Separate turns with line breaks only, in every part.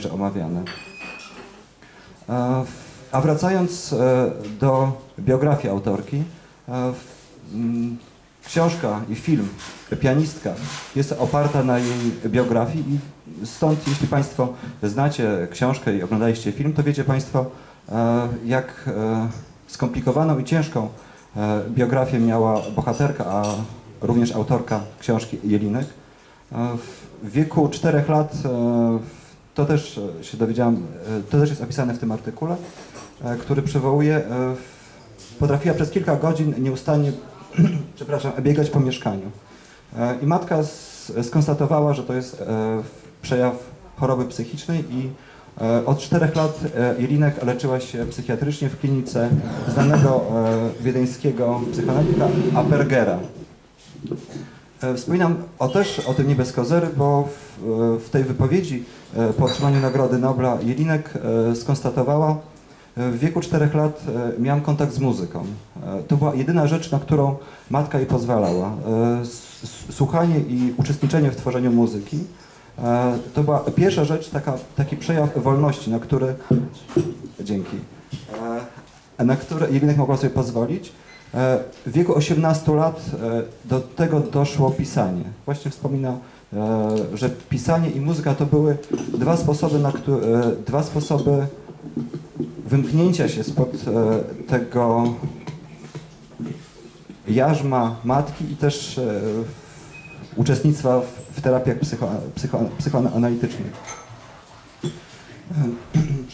że omawiane. E, A wracając e, do biografii autorki, e, książka i film Pianistka jest oparta na jej biografii i stąd jeśli Państwo znacie książkę i oglądaliście film, to wiecie Państwo jak skomplikowaną i ciężką biografię miała bohaterka, a również autorka książki Jelinek. W wieku czterech lat, to też e, się dowiedziałam, e, to też jest opisane w tym artykule, e, który przywołuje, potrafiła przez kilka godzin nieustannie, przepraszam, biegać po mieszkaniu. I matka skonstatowała, że to jest przejaw choroby psychicznej i od czterech lat Jelinek leczyła się psychiatrycznie w klinice znanego wiedeńskiego psychoanalityka Apergera. E, Wspominam o też o tym nie kozery, bo w, w tej wypowiedzi e, po otrzymaniu Nagrody Nobla Jelinek e, skonstatowała, e, w wieku czterech lat e, miałam kontakt z muzyką. E, To była jedyna rzecz, na którą matka jej pozwalała. E, Słuchanie i uczestniczenie w tworzeniu muzyki e, to była pierwsza rzecz, taka, taki przejaw wolności, na który... Dzięki. E, Na które Jelinek mogła sobie pozwolić. E, W wieku 18 lat e, do tego doszło pisanie. Właśnie wspomina, e, że pisanie i muzyka to były dwa sposoby, na któ- e, dwa sposoby wymknięcia się spod tego jarzma matki i też uczestnictwa w, w terapiach psycho, psycho, psychoanalitycznych.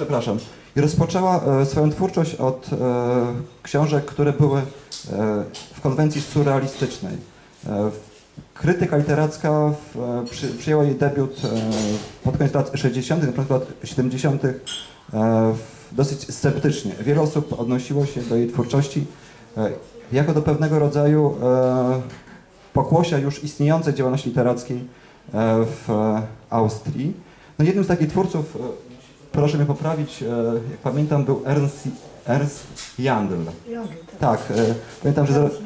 Przepraszam. I rozpoczęła e, swoją twórczość od e, książek, które były e, w konwencji surrealistycznej. Krytyka literacka przyjęła jej debiut pod koniec lat 60., na początku lat 70. E, w- dosyć sceptycznie. Wiele osób odnosiło się do jej twórczości jako do pewnego rodzaju pokłosia już istniejącej działalności literackiej w Austrii. No jednym z takich twórców, proszę mnie poprawić, e, jak pamiętam, był Ernst, Ernst Jandl.
Jodl,
Tak, e, pamiętam, że zro,
Jodl.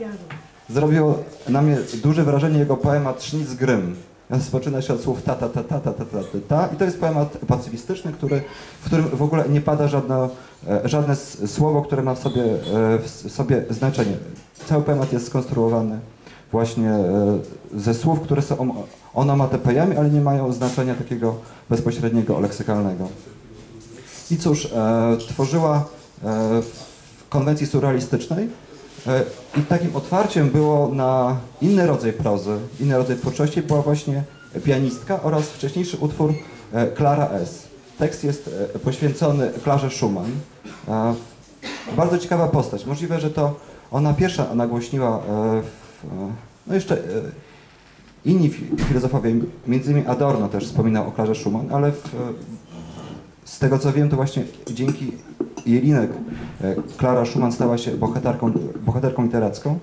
zrobiło na mnie duże wrażenie jego poemat Schnitzgrym. Rozpoczyna się od słów ta, ta, ta, ta, ta, ta, ta, ta. I to jest poemat pacyfistyczny, który, w którym w ogóle nie pada żadne, e, żadne s- słowo, które ma w sobie, w sobie znaczenie. Cały poemat jest skonstruowany właśnie ze słów, które są om- onomatopejami, ale nie mają znaczenia takiego bezpośredniego, leksykalnego. I cóż, e, tworzyła e, w konwencji surrealistycznej e, i takim otwarciem było na inny rodzaj prozy, inny rodzaj twórczości była właśnie pianistka oraz wcześniejszy utwór Klara S. Tekst jest poświęcony Klarze Schumann. Bardzo ciekawa postać. Możliwe, że to ona pierwsza nagłośniła, no jeszcze inni fi- filozofowie, między innymi Adorno też wspominał o Klarze Schumann, ale w, z tego co wiem, to właśnie dzięki Jelinek e, Klara Schumann stała się bohaterką, bohaterką literacką.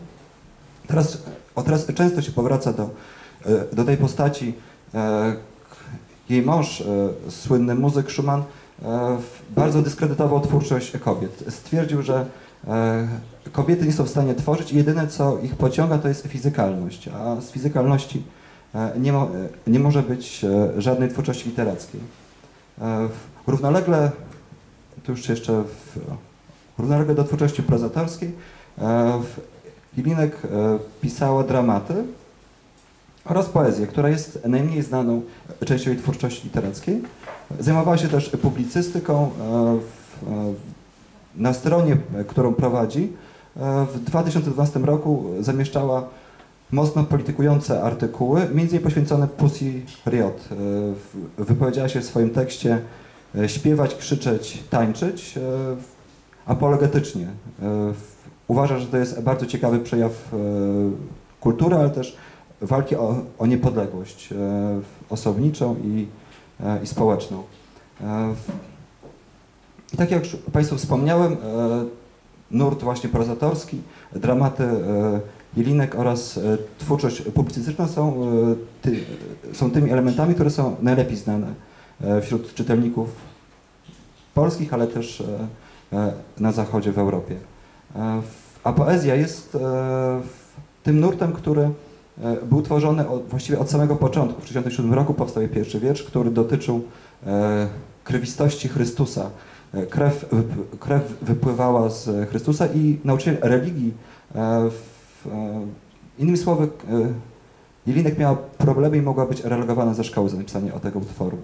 Teraz, o teraz często się powraca do, e, do tej postaci. e, Jej mąż, słynny muzyk Schumann, bardzo dyskredytował twórczość kobiet. Stwierdził, że kobiety nie są w stanie tworzyć i jedyne co ich pociąga to jest fizykalność, a z fizykalności nie, mo, nie może być żadnej twórczości literackiej. E, Równolegle, tu już jeszcze w, równolegle do twórczości prozatorskiej, e, w- Jelinek e, pisała dramaty oraz poezję, która jest najmniej znaną częścią jej twórczości literackiej. Zajmowała się też publicystyką. e, e, Na stronie, e, którą prowadzi, e, w 2012 roku zamieszczała mocno politykujące artykuły, między poświęcone Pussy Riot. E, Wypowiedziała się w swoim tekście e, śpiewać, krzyczeć, tańczyć e, apologetycznie. Uważa, że to jest bardzo ciekawy przejaw kultury, ale też walki o, o niepodległość osobniczą i, i społeczną. I tak jak już Państwu wspomniałem, nurt właśnie prozatorski, dramaty Jelinek oraz e, twórczość publicystyczna są, e, ty, są tymi elementami, które są najlepiej znane e, wśród czytelników polskich, ale też na zachodzie w Europie. A poezja jest tym nurtem, który był tworzony od, właściwie od samego początku. W 1967 roku powstał pierwszy wiersz, który dotyczył krwistości Chrystusa. Krew, krew wypływała z Chrystusa i nauczyciel religii, w, innymi słowy, e, Jelinek miała problemy i mogła być relegowana ze szkoły za napisanie o tego utworu.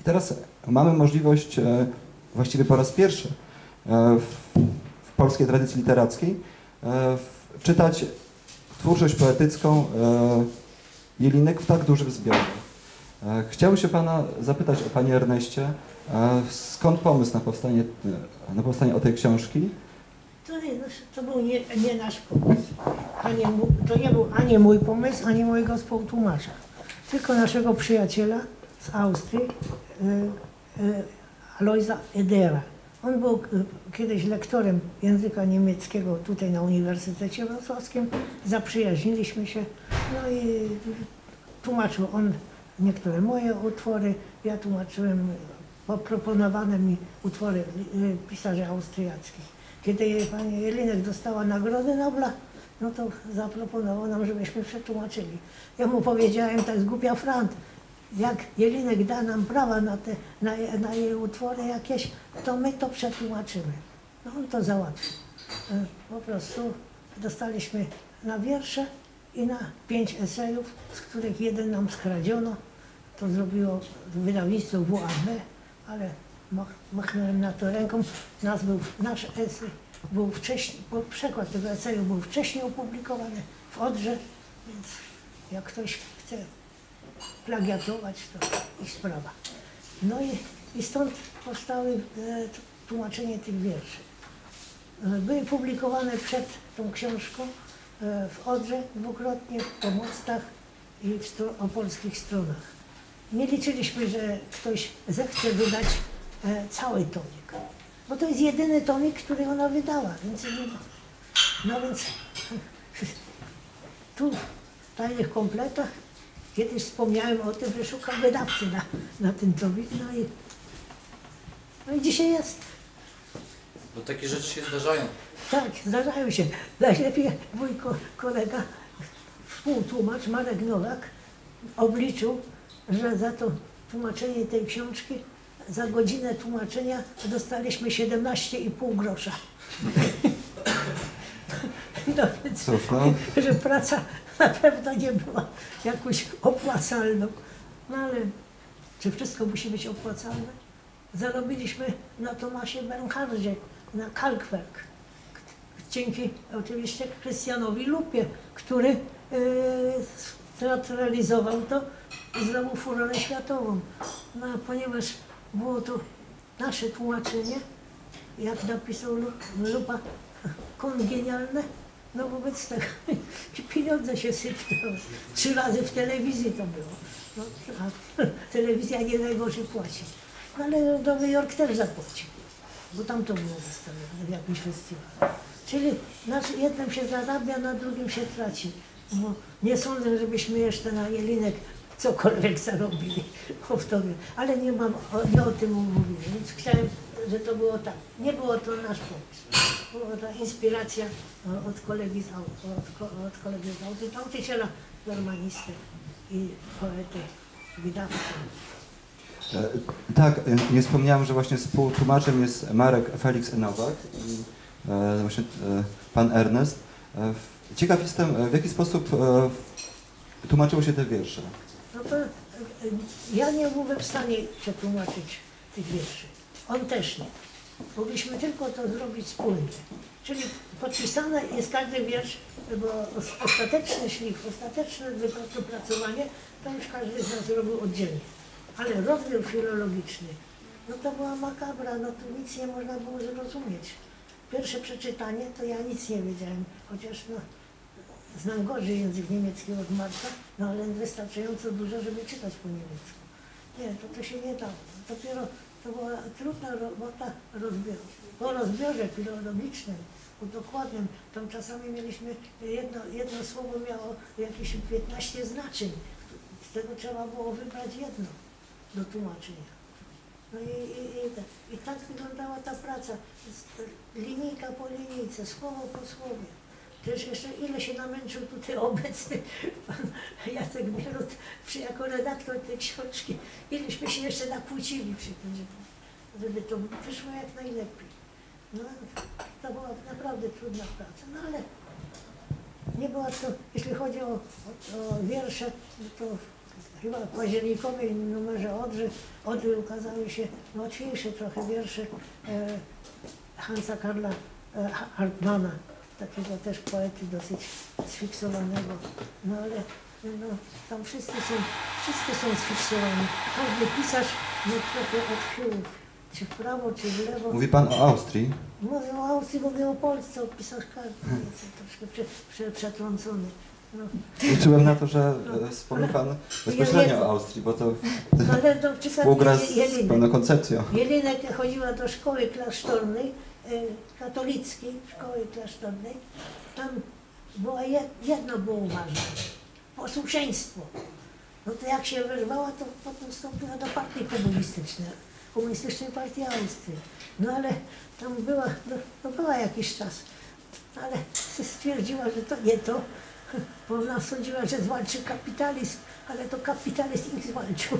I teraz mamy możliwość, e, właściwie po raz pierwszy e, w, w polskiej tradycji literackiej, e, czytać twórczość poetycką e, Jelinek w tak dużym zbiorze. E, Chciałbym się Pana zapytać o Panie Erneście, e, skąd pomysł na powstanie, e, na powstanie o tej książki?
To, nie, to był nie, nie nasz pomysł. Ani, to nie był ani mój pomysł, ani mojego współtłumacza. Tylko naszego przyjaciela z Austrii, y, y, Alojza Edera. On był y, kiedyś lektorem języka niemieckiego tutaj na Uniwersytecie Wrocławskim. Zaprzyjaźniliśmy się. No i tłumaczył on niektóre moje utwory, ja tłumaczyłem proponowane mi utwory pisarzy austriackich. Kiedy pani Jelinek dostała Nagrodę Nobla, no to zaproponował nam, żebyśmy przetłumaczyli. Ja mu powiedziałem, to jest głupia frant, jak Jelinek da nam prawa na, te, na, na jej utwory jakieś, to my to przetłumaczymy. No on to załatwił. E, Po prostu dostaliśmy na wiersze i na pięć esejów, z których jeden nam skradziono. To zrobiło wydawnictwo WAB, ale mach- machnąłem na to ręką. Nas był, nasz esej był wcześniej, przekład tego eseju był wcześniej opublikowany w Odrze, więc jak ktoś chce plagiatować, to ich sprawa. No i, i stąd powstały e, tłumaczenie tych wierszy. E, Były publikowane przed tą książką e, w Odrze dwukrotnie, w Pomostach i w stro, o polskich stronach. Nie liczyliśmy, że ktoś zechce wydać cały tomik, bo to jest jedyny tomik, który ona wydała, więc nie ma. No więc tu w tajnych kompletach kiedyś wspomniałem o tym, że szukam wydawcy na, na ten tomik, no i, no i dzisiaj jest.
Bo takie rzeczy się zdarzają.
Tak, zdarzają się. Najlepiej mój ko- kolega, współtłumacz Marek Nowak obliczył, że za to tłumaczenie tej książki, za godzinę tłumaczenia dostaliśmy 17,5 grosza. No więc,
no,
że praca na pewno nie była jakąś opłacalną. No ale czy wszystko musi być opłacalne? Zarobiliśmy na Tomasie Bernhardzie, na Kalkwerk. Dzięki oczywiście Krystianowi Lupie, który e, teatralizował to i zrobił furorę światową. No ponieważ było to nasze tłumaczenie, jak napisał Lu- Lupa, kongenialne, no wobec tego pieniądze się sypią. Trzy razy w telewizji to było. No, a telewizja nie najgorzej płaci. No, ale Nowy Jork też zapłacił, bo tam to było wystawione w jakimś festiwalu. Czyli na jednym się zarabia, na drugim się traci. Bo nie sądzę, żebyśmy jeszcze na Jelinek cokolwiek zarobili. Ale nie mam, nie o tym mówiłem, więc chciałem, że to było tak. Nie było to nasz pomysł. Była ta inspiracja e, od kolegi z, od, od kolegi z nauczyciela, i poety, wydawcy.
e, tak, e, nie wspomniałem, że właśnie współtłumaczem jest Marek Felix Nowak i właśnie Pan Ernest. Ciekaw jestem, w jaki sposób tłumaczyło się te wiersze.
No to e, ja nie byłem w stanie przetłumaczyć tych wierszy. On też nie. Mogliśmy tylko to zrobić wspólnie. Czyli podpisane jest każdy wiersz, bo os- ostateczny szlif, ostateczne wypra- wypracowanie, to już każdy z nas robił oddzielnie. Ale rozbiór filologiczny, no to była makabra, no tu nic nie można było zrozumieć. Pierwsze przeczytanie to ja nic nie wiedziałem, chociaż no, znam gorzej język niemiecki od Marka, no ale wystarczająco dużo, żeby czytać po niemiecku. Nie, to to się nie dało. Dopiero to była trudna robota rozbioru. Po rozbiorze filologicznym, udokładnym, tam czasami mieliśmy jedno, jedno słowo miało jakieś 15 znaczeń. Z tego trzeba było wybrać jedno do tłumaczenia. No i, i, i, tak- i tak wyglądała ta praca. Linijka po linijce, słowo po słowie. Też jeszcze ile się namęczył tutaj obecny pan Jacek Bierut przy, jako redaktor tej książki. Ileśmy się jeszcze nakłócili przy tym, żeby, to wyszło jak najlepiej. No, to była naprawdę trudna praca, no ale nie była to, jeśli chodzi o, o, o wiersze, to chyba w październikowej numerze Odry, Odry ukazały się łatwiejsze trochę wiersze e, Hansa Karla e, Hartmana, takiego też poety dosyć sfiksowanego. No ale no, tam wszyscy są, wszyscy są sfiksowani. Każdy pisarz no, trochę odchyłów, czy w prawo, czy w lewo.
Mówi pan o Austrii.
Mówię o Austrii, mówię o Polsce, o pisarzkach, jestem troszkę prze, prze, przetrącony. No,
Liczyłem na to, że e, wspomni pan bezpośrednio o Austrii, bo to
no ale to
współgra z
Jelinek.
pewną koncepcją.
Jelinek chodziła do szkoły klasztornej, katolickiej szkoły klasztornej. Tam była jed, jedno było ważne, posłuszeństwo. No to jak się wyrwała, to potem wstąpiła do partii komunistycznej, komunistycznej partii Austrii. No ale tam była, no, no była jakiś czas, ale stwierdziła, że to nie to, bo ona sądziła, że zwalczy kapitalizm, ale to kapitalizm ich zwalczył.